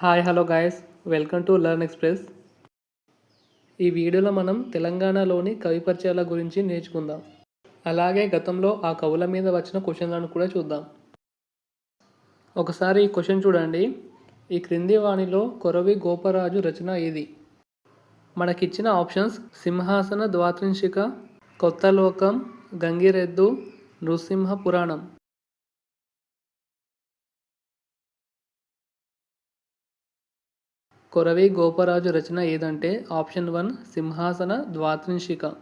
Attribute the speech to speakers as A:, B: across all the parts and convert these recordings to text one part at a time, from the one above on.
A: Hi hello guys welcome to learn express. ఈ వీడియోలో మనం తెలంగాణలోని కవి పరిచయాల గురించి నేర్చుకుందాం. అలాగే గతంలో ఆ కవుల మీద వచ్చిన క్వశ్చన్లను కూడా చూద్దాం. ఒకసారి ఈ క్వశ్చన్ చూడండి. ఈ క్రింది వాణిలో కొరవి గోపరాజు రచన ఏది? మనకిచ్చిన ఆప్షన్స్ సింహాసన ద్వాత్రింశిక కొత్త లోకం గంగిరెద్దు నృసింహ పురాణం. కొరవి గోపరాజు రచన ఏదంటే ఆప్షన్ వన్ సింహాసన ద్వాత్రింశిక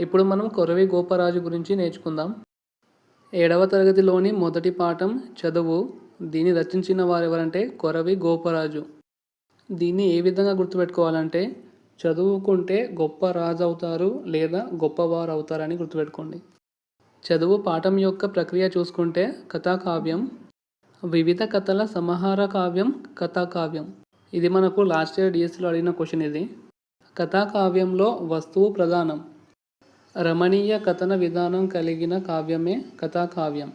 A: ఇప్పుడు మనం కొరవి గోపరాజు గురించి నేర్చుకుందాం. ఏడవ తరగతిలోని మొదటి పాఠం చదువు. దీన్ని రచించిన వారు ఎవరంటే కొరవి గోపరాజు. దీన్ని ఏ విధంగా గుర్తుపెట్టుకోవాలంటే చదువుకుంటే గొప్ప రాజు అవుతారు లేదా గొప్పవారు అవుతారని గుర్తుపెట్టుకోండి. చదువు పాఠం యొక్క ప్రక్రియ చూసుకుంటే కథాకావ్యం వివిధ కథల సమాహార కావ్యం కథాకావ్యం. ఇది మనకు లాస్ట్ ఇయర్ డిఎస్సిలో అడిగిన క్వశ్చన్ ఇది. కథాకావ్యంలో వస్తువు ప్రధానం. రమణీయ కథన విధానం కలిగిన కావ్యమే కథాకావ్యం.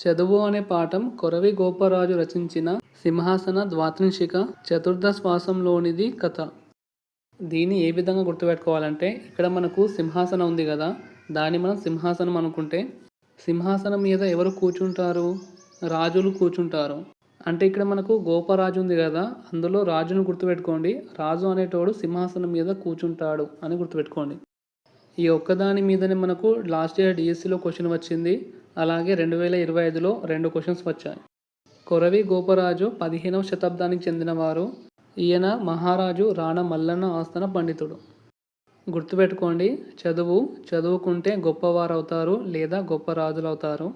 A: చదువు అనే పాఠం కొరవి గోపరాజు రచించిన సింహాసన ద్వాత్రింశిక చతుర్థ శ్వాసంలోనిది కథ. దీన్ని ఏ విధంగా గుర్తుపెట్టుకోవాలంటే ఇక్కడ మనకు సింహాసనం ఉంది కదా దాన్ని మనం సింహాసనం అనుకుంటే సింహాసనం మీద ఎవరు కూర్చుంటారు? రాజులు కూర్చుంటారు. అంటే ఇక్కడ మనకు గోపరాజు ఉంది కదా అందులో రాజును గుర్తుపెట్టుకోండి. రాజు అనేటోడు సింహాసనం మీద కూర్చుంటాడు అని గుర్తుపెట్టుకోండి. ఈ ఒక్కదాని మీదనే మనకు లాస్ట్ ఇయర్ డిఎస్సిలో క్వశ్చన్ వచ్చింది. అలాగే రెండు వేల ఇరవై ఐదులో రెండు క్వశ్చన్స్ వచ్చాయి. కొరవి గోపరాజు పదిహేనవ శతాబ్దానికి చెందినవారు. ఈయన మహారాజు రాణ మల్లన్న ఆస్థాన పండితుడు. గుర్తుపెట్టుకోండి చదువు చదువుకుంటే గొప్పవారు అవుతారు లేదా గొప్ప రాజులు అవుతారు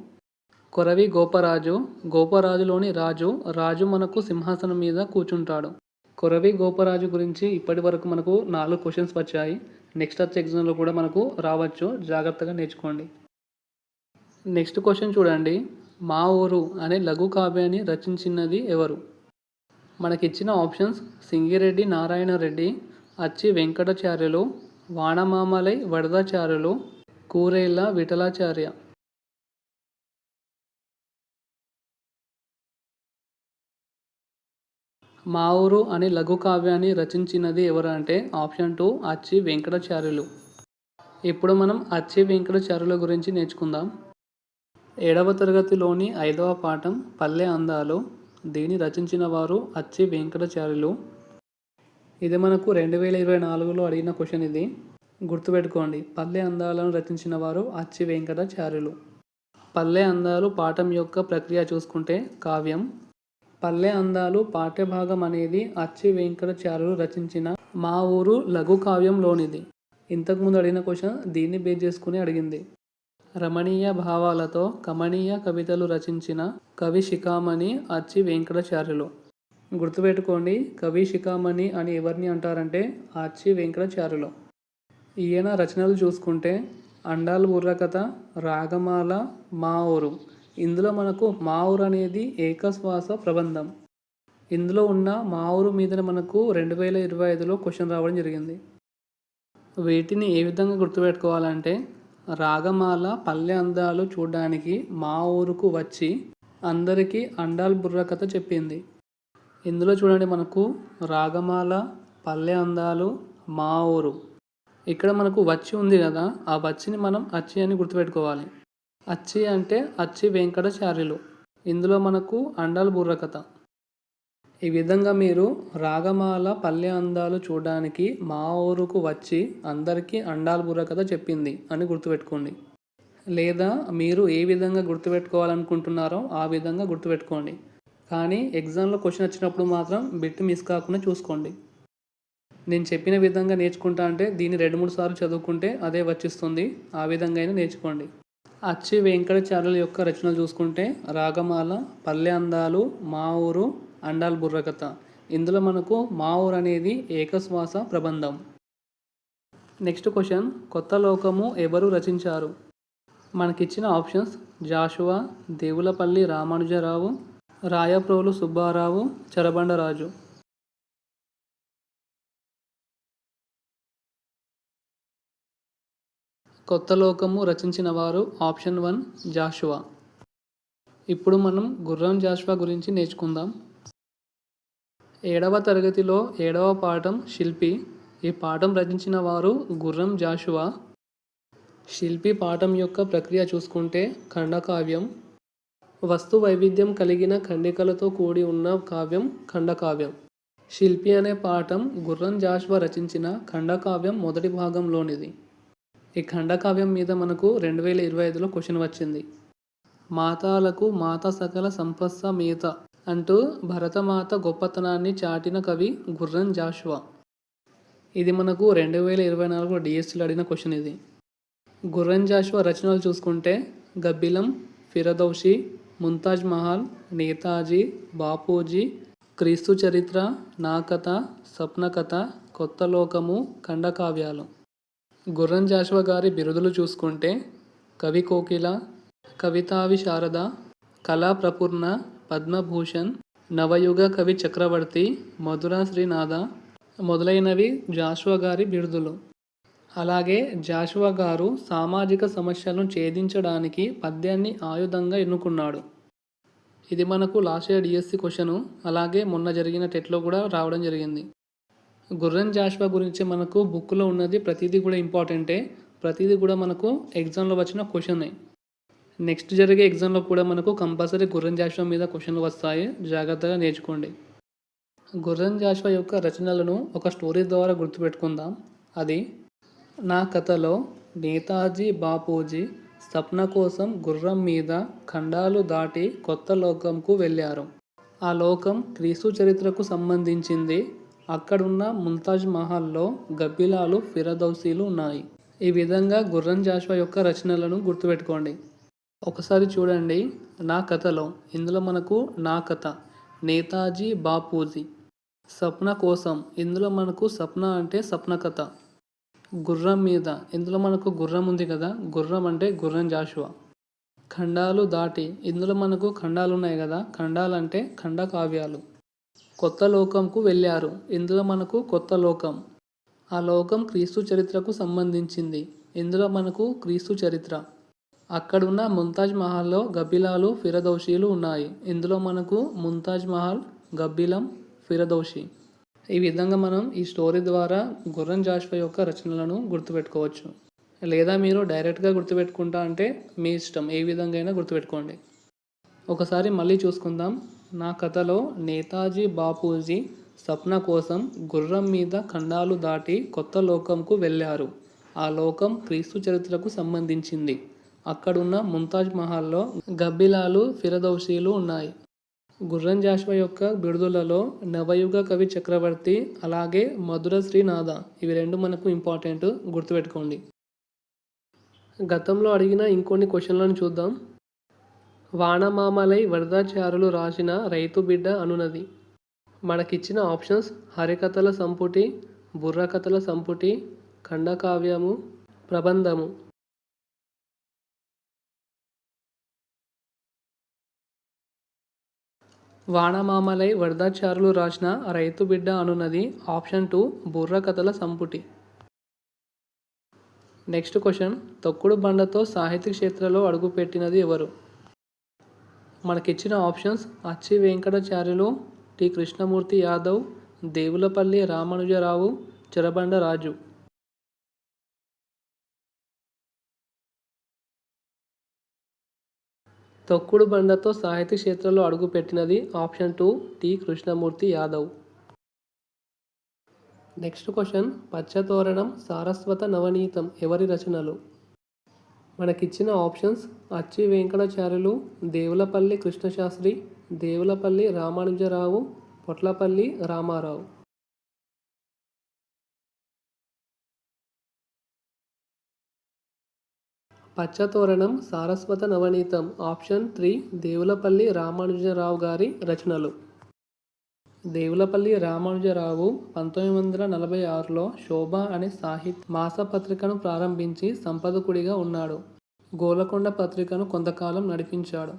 A: కొరవి గోపరాజు గోపరాజులోని రాజు రాజు మనకు సింహాసనం మీద కూర్చుంటాడు. కొరవి గోపరాజు గురించి ఇప్పటి వరకు మనకు నాలుగు క్వశ్చన్స్ వచ్చాయి. నెక్స్ట్ వచ్చే ఎగ్జామ్లో కూడా మనకు రావచ్చు. జాగ్రత్తగా నేర్చుకోండి. నెక్స్ట్ క్వశ్చన్ చూడండి. మా ఊరు అనే లఘు కావ్యాన్ని రచించినది ఎవరు? మనకిచ్చిన ఆప్షన్స్ సింగిరెడ్డి నారాయణ రెడ్డి అచ్చి వెంకటాచార్యులు వానమామలై వరదాచార్యులు కూరేళ్ళ విఠలాచార్య. మా ఊరు అనే లఘు కావ్యాన్ని రచించినది ఎవరు అంటే ఆప్షన్ టూ అచ్చి వెంకటాచార్యులు. ఇప్పుడు మనం అచ్చి వెంకటాచార్యుల గురించి నేర్చుకుందాం. ఏడవ తరగతిలోని ఐదవ పాఠం పల్లె అందాలు. దీన్ని రచించిన వారు అచ్చి వెంకటాచార్యులు. ఇది మనకు రెండు వేల ఇరవై నాలుగులో అడిగిన క్వశ్చన్ ఇది. గుర్తుపెట్టుకోండి పల్లె అందాలను రచించిన వారు అచ్చి వెంకటాచార్యులు. పల్లె అందాలు పాఠం యొక్క ప్రక్రియ చూసుకుంటే కావ్యం పల్లె అందాలు పాఠ్యభాగం అనేది అచ్చి వెంకటాచార్యులు రచించిన మా ఊరు లఘు కావ్యంలోనిది ఇంతకుముందు అడిగిన క్వశ్చన్ దీన్ని బేస్ చేసుకుని అడిగింది. రమణీయ భావాలతో కమనీయ కవితలు రచించిన కవి శిఖామణి అచ్చి వెంకటాచార్యులు. గుర్తుపెట్టుకోండి కవి శిఖామణి అని ఎవరిని అంటారంటే అచ్చి వెంకటాచార్యులు. ఈయన రచనలు చూసుకుంటే అండాల బుర్రకథ రాగమాల మా ఊరు. ఇందులో మనకు మా ఊరు అనేది ఏకశ్వాస ప్రబంధం. ఇందులో ఉన్న మా ఊరు మీద మనకు రెండు వేల ఇరవై ఐదులో క్వశ్చన్ రావడం జరిగింది. వీటిని ఏ విధంగా గుర్తుపెట్టుకోవాలంటే రాగమాల పల్లె అందాలు చూడడానికి మా ఊరుకు వచ్చి అందరికీ అండాల్ బుర్ర కథ చెప్పింది. ఇందులో చూడండి మనకు రాగమాల పల్లె అందాలు మా ఊరు ఇక్కడ మనకు వచ్చి ఉంది కదా ఆ వచ్చిని మనం అచ్చి అని గుర్తుపెట్టుకోవాలి. అచ్చి అంటే అచ్చి వెంకటాచార్యులు. ఇందులో మనకు అండాల బుర్రకథ ఈ విధంగా మీరు రాగమాల పల్లె అందాలు చూడడానికి మా ఊరుకు వచ్చి అందరికీ అండాల బుర్రకథ చెప్పింది అని గుర్తుపెట్టుకోండి. లేదా మీరు ఏ విధంగా గుర్తుపెట్టుకోవాలనుకుంటున్నారో ఆ విధంగా గుర్తుపెట్టుకోండి. కానీ ఎగ్జామ్లో క్వశ్చన్ వచ్చినప్పుడు మాత్రం బిట్ మిస్ కాకుండా చూసుకోండి. నేను చెప్పిన విధంగా నేర్చుకుంటా అంటే దీన్ని రెండు మూడు సార్లు చదువుకుంటే అదే వచ్చిస్తుంది. ఆ విధంగా అయినా నేర్చుకోండి. అచ్చి వెంకటాచార్యుల యొక్క రచనలు చూసుకుంటే రాగమాల పల్లె అందాలు మా ఊరు అండాల్ బుర్రకథ. ఇందులో మనకు మా ఊరు అనేది ఏకశ్వాస ప్రబంధం. నెక్స్ట్ క్వశ్చన్ కొత్త లోకము ఎవరు రచించారు? మనకిచ్చిన ఆప్షన్స్ జాషువా దేవులపల్లి రామానుజరావు రాయప్రోలు సుబ్బారావు చరబండరాజు. కొత్త లోకము రచించిన వారు ఆప్షన్ వన్ జాషువా. ఇప్పుడు మనం గుర్రం జాషువా గురించి నేర్చుకుందాం. ఏడవ తరగతిలో ఏడవ పాఠం శిల్పి ఈ పాఠం రచించిన వారు గుర్రం జాషువా. శిల్పి పాఠం యొక్క ప్రక్రియ చూసుకుంటే ఖండకావ్యం. వస్తు వైవిధ్యం కలిగిన ఖండికలతో కూడి ఉన్న కావ్యం ఖండకావ్యం. శిల్పి అనే పాఠం గుర్రం జాషువా రచించిన ఖండకావ్యం మొదటి భాగంలోనిది. ఈ ఖండకావ్యం మీద మనకు రెండు వేల ఇరవై ఐదులో క్వశ్చన్ వచ్చింది. మాతాలకు మాత సకల సంపస్స మీత అంటూ భరతమాత గొప్పతనాన్ని చాటిన కవి గుర్రం జాషువా. ఇది మనకు రెండు వేల ఇరవై నాలుగులో డిఎస్సీలో అడిగిన క్వశ్చన్ ఇది. గుర్రం జాషువా రచనలు చూసుకుంటే గబ్బిలం ఫిరదౌషి ముంతాజ్ మహల్ నేతాజీ బాపూజీ క్రీస్తు చరిత్ర నా కథ స్వప్న కథ కొత్త లోకము ఖండకావ్యాలు. గుర్రం జాషువా గారి బిరుదులు చూసుకుంటే కవి కోకిల కవితావి శారద కళా ప్రపూర్ణ పద్మభూషణ్ నవయుగ కవి చక్రవర్తి మధురా శ్రీనాథ మొదలైనవి జాషువా గారి బిరుదులు. అలాగే జాషువా గారు సామాజిక సమస్యలను ఛేదించడానికి పద్యాన్ని ఆయుధంగా ఎన్నుకున్నాడు. ఇది మనకు లాస్ట్ ఇయర్ డిఎస్సి క్వశ్చను అలాగే మొన్న జరిగిన టెట్లో కూడా రావడం జరిగింది. గుర్రం జాషువా గురించి మనకు బుక్లో ఉన్నది ప్రతిదీ కూడా ఇంపార్టెంటే. ప్రతిదీ కూడా మనకు ఎగ్జామ్లో వచ్చిన క్వశ్చనే. నెక్స్ట్ జరిగే ఎగ్జామ్లో కూడా మనకు కంపల్సరీ గుర్రం జాషువా మీద క్వశ్చన్లు వస్తాయి. జాగ్రత్తగా నేర్చుకోండి. గుర్రం జాషువా యొక్క రచనలను ఒక స్టోరీ ద్వారా గుర్తుపెట్టుకుందాం. అది నా కథలో నేతాజీ బాపూజీ స్వప్న కోసం గుర్రం మీద ఖండాలు దాటి కొత్త లోకంకు వెళ్ళారు. ఆ లోకం క్రీస్తు చరిత్రకు సంబంధించింది. అక్కడున్న ముంతాజ్ మహల్లో గబ్బిలాలు ఫిరదౌసీలు ఉన్నాయి. ఈ విధంగా గుర్రం జాషువా యొక్క రచనలను గుర్తుపెట్టుకోండి. ఒకసారి చూడండి నా కథలో. ఇందులో మనకు నా కథ నేతాజీ బాపూజీ. సప్న కోసం. ఇందులో మనకు సప్న అంటే సప్న కథ. గుర్రం మీద. ఇందులో మనకు గుర్రం ఉంది కదా. గుర్రం అంటే గుర్రం జాషువా. ఖండాలు దాటి. ఇందులో మనకు ఖండాలు ఉన్నాయి కదా. ఖండాలు అంటే ఖండ కావ్యాలు కొత్త లోకంకు వెళ్ళారు. ఇందులో మనకు కొత్త లోకం. ఆ లోకం క్రీస్తు చరిత్రకు సంబంధించింది. ఇందులో మనకు క్రీస్తు చరిత్ర. అక్కడున్న ముంతాజ్ మహల్లో గబ్బిలాలు ఫిరదౌషీలు ఉన్నాయి. ఇందులో మనకు ముంతాజ్ మహల్ గబ్బిలం ఫిరదౌషి. ఈ విధంగా మనం ఈ స్టోరీ ద్వారా గుర్రం జాషువా యొక్క రచనలను గుర్తుపెట్టుకోవచ్చు. లేదా మీరు డైరెక్ట్గా గుర్తుపెట్టుకుంటా అంటే మీ ఇష్టం. ఏ విధంగా అయినా గుర్తుపెట్టుకోండి. ఒకసారి మళ్ళీ చూసుకుందాం. నా కథలో నేతాజీ బాపూజీ స్వప్న కోసం గుర్రం మీద ఖండాలు దాటి కొత్త లోకంకు వెళ్ళారు. ఆ లోకం క్రీస్తు చరిత్రకు సంబంధించింది. అక్కడున్న ముంతాజ్ మహల్లో గబ్బిలాలు ఫిరదౌషీలు ఉన్నాయి. గుర్రం జాషువా యొక్క బిడుదలలో నవయుగ కవి చక్రవర్తి అలాగే మధుర శ్రీనాథ. ఇవి రెండు మనకు ఇంపార్టెంట్ గుర్తుపెట్టుకోండి. గతంలో అడిగిన ఇంకొన్ని క్వశ్చన్లను చూద్దాం. వానమామలై వరదాచారులు రాసిన రైతు బిడ్డ అనునది. మనకిచ్చిన ఆప్షన్స్ హరికథల సంపుటి బుర్రకథల సంపుటి ఖండకావ్యము ప్రబంధము. వానమామలై వరదాచారులు రాసిన రైతు బిడ్డ అనున్నది ఆప్షన్ టూ బుర్రకథల సంపుటి. నెక్స్ట్ క్వశ్చన్ తొక్కుడు బండతో సాహిత్య క్షేత్రంలో అడుగుపెట్టినది ఎవరు? మనకిచ్చిన ఆప్షన్స్ అచ్చి వెంకటాచార్యులు టి కృష్ణమూర్తి యాదవ్ దేవులపల్లి రామానుజరావు చెరబండ రాజు. తొక్కుడు బండతో సాహిత్య క్షేత్రంలో అడుగుపెట్టినది option two T Krishnamurthy Yadav. Next question Pacchatoranam Saraswatha Navaneetham ఎవరి రచనలు? మనకిచ్చిన options Acchi Venkatacharyulu Devulapalli Krishnasastri Devulapalli Ramanujarao Potlapalli Ramarao. Pacchatoranam Saraswatha Navaneetham option three Devulapalli Ramanujarao గారి రచనలు. దేవులపల్లి రామానుజరావు పంతొమ్మిది వందల నలభై ఆరులో శోభ అనే సాహిత్య మాసపత్రికను ప్రారంభించి సంపాదకుడిగా ఉన్నాడు. గోలకొండ పత్రికను కొంతకాలం నడిపించాడు.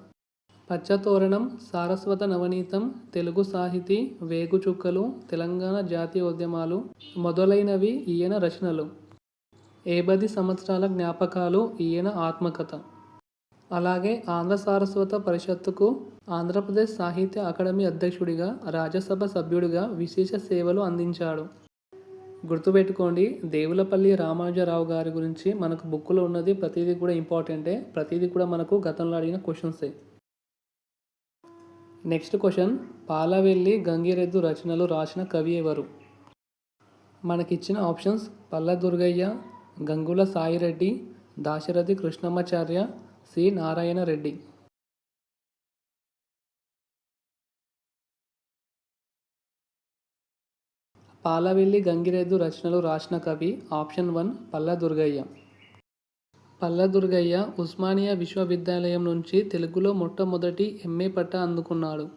A: పచ్చతోరణం సారస్వత నవనీతం తెలుగు సాహితీ వేగుచుక్కలు తెలంగాణ జాతీయోద్యమాలు మొదలైనవి ఈయన రచనలు. ఏబది సంవత్సరాల జ్ఞాపకాలు ఈయన ఆత్మకథ. అలాగే ఆంధ్ర సారస్వత పరిషత్తుకు ఆంధ్రప్రదేశ్ సాహిత్య అకాడమీ అధ్యక్షుడిగా రాజ్యసభ సభ్యుడిగా విశేష సేవలు అందించాడు. గుర్తుపెట్టుకోండి దేవులపల్లి రామానుజరావు గారి గురించి మనకు బుక్లో ఉన్నది ప్రతిదీ కూడా ఇంపార్టెంటే ప్రతిదీ కూడా మనకు గతంలో అడిగిన క్వశ్చన్సే. నెక్స్ట్ క్వశ్చన్ పాలవెల్లి గంగిరెద్దు రచనలు రాసిన కవి ఎవరు? మనకిచ్చిన ఆప్షన్స్ పల్ల దుర్గయ్య గంగుల సాయిరెడ్డి దాశరథి కృష్ణమాచార్య సి నారాయణ రెడ్డి. పాలవెల్లి గంగిరెద్దు రచనలు రాసిన కవి ఆప్షన్ వన్ పల్ల దుర్గయ్య పల్ల దుర్గయ్య ఉస్మానియా విశ్వవిద్యాలయం నుంచి తెలుగులో మొట్టమొదటి ఎంఏ పట్టా అందుకున్నాడు.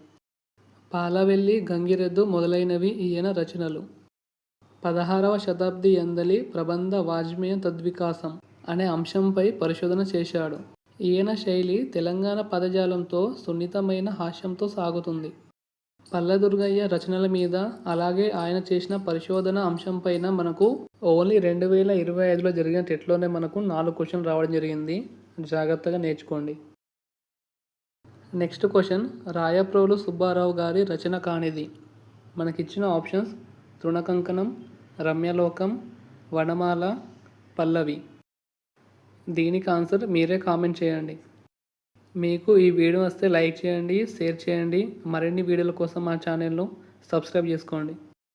A: పాలవెల్లి గంగిరెద్దు మొదలైనవి ఈయన రచనలు. పదహారవ శతాబ్ది ఎందలి ప్రబంధ వాజ్మేయ తద్వికాసం అనే అంశంపై పరిశోధన చేశాడు. ఈయన శైలి తెలంగాణ పదజాలంతో సున్నితమైన హాస్యంతో సాగుతుంది. పల్లదుర్గయ్య రచనల మీద అలాగే ఆయన చేసిన పరిశోధన అంశంపైన మనకు ఓన్లీ రెండు వేల ఇరవై ఐదులో జరిగిన టెట్లోనే మనకు నాలుగు క్వశ్చన్ రావడం జరిగింది. జాగ్రత్తగా నేర్చుకోండి. నెక్స్ట్ క్వశ్చన్ రాయప్రోలు సుబ్బారావు గారి రచన కానిది. మనకిచ్చిన ఆప్షన్స్ తృణకంకణం రమ్యలోకం వనమాల పల్లవి. దీనికి ఆన్సర్ మీరే కామెంట్ చేయండి. మీకు ఈ వీడియో వస్తే లైక్ చేయండి షేర్ చేయండి. మరిన్ని వీడియోల కోసం మా ఛానల్ను సబ్స్క్రైబ్ చేసుకోండి.